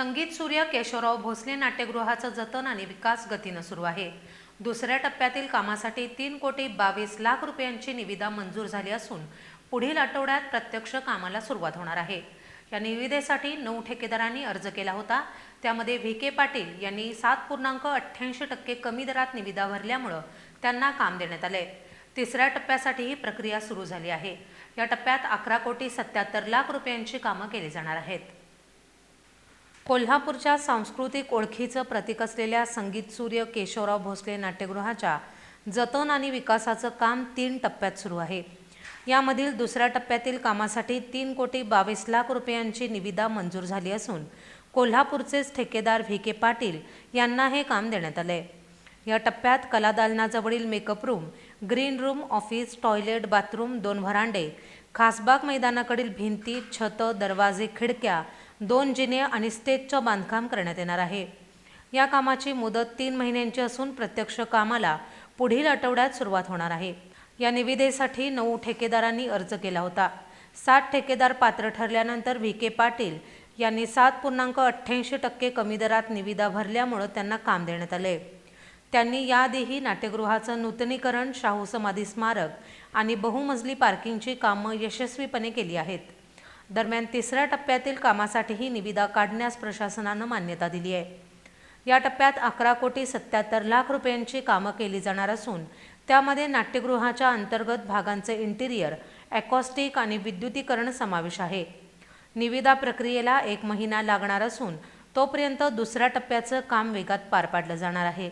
संगीत सूर्य केशवराव भोसले नाट्यगृहाचं जतन आणि विकास गतीनं सुरू आहे. दुसऱ्या टप्प्यातील कामासाठी तीन कोटी बावीस लाख रुपयांची निविदा मंजूर झाली असून पुढील आठवड्यात प्रत्यक्ष कामाला सुरुवात होणार आहे. या निविदेसाठी नऊ ठेकेदारांनी अर्ज केला होता. त्यामध्ये व्ही. के. पाटील यांनी सात पूर्णांक अठ्ठ्याऐंशी टक्के कमी दरात निविदा भरल्यामुळं त्यांना काम देण्यात आलंय तिसऱ्या टप्प्यासाठी ही प्रक्रिया सुरू झाली आहे. या टप्प्यात अकरा कोटी सत्याहत्तर लाख रुपयांची कामं केली जाणार आहेत. कोल्हापूरच्या सांस्कृतिक ओळखीचं प्रतीक असलेल्या संगीत सूर्य केशवराव भोसले नाट्यगृहाच्या जतन आणि विकासाचं काम तीन टप्प्यात सुरू आहे. यामधील दुसऱ्या टप्प्यातील कामासाठी तीन कोटी बावीस लाख रुपयांची निविदा मंजूर झाली असून कोल्हापूरचेच ठेकेदार व्ही के पाटील यांना हे काम देण्यात आले या टप्प्यात कलादालनाजवळील makeup room green room office toilet bathroom दोन व्हरांडे खासबाग मैदानाकडील भिंती छतं दरवाजे खिडक्या दोन जिने आणि स्टेजचं बांधकाम करण्यात येणार आहे. या कामाची मुदत तीन महिन्यांची असून प्रत्यक्ष कामाला पुढील आठवड्यात सुरुवात होणार आहे. या निविदेसाठी नऊ ठेकेदारांनी अर्ज केला होता. सात ठेकेदार पात्र ठरल्यानंतर व्ही. के. पाटील यांनी सात पूर्णांक अठ्ठ्याऐंशी टक्के कमी दरात निविदा भरल्यामुळं त्यांना काम देण्यात आले. त्यांनी याआधीही नाट्यगृहाचं नूतनीकरण शाहू समाधी स्मारक आणि बहुमजली पार्किंगची कामं यशस्वीपणे केली आहेत. दरम्यान तिसऱ्या टप्प्यातील कामासाठीही निविदा काढण्यास प्रशासनानं मान्यता दिली आहे. या टप्प्यात अकरा कोटी सत्याहत्तर लाख रुपयांची कामं केली जाणार असून त्यामध्ये नाट्यगृहाच्या अंतर्गत भागांचे इंटिरियर ॲकॉस्टिक आणि विद्युतीकरण समावेश आहे. निविदा प्रक्रियेला एक महिना लागणार असून तोपर्यंत दुसऱ्या टप्प्याचं काम वेगात पार पाडलं जाणार आहे.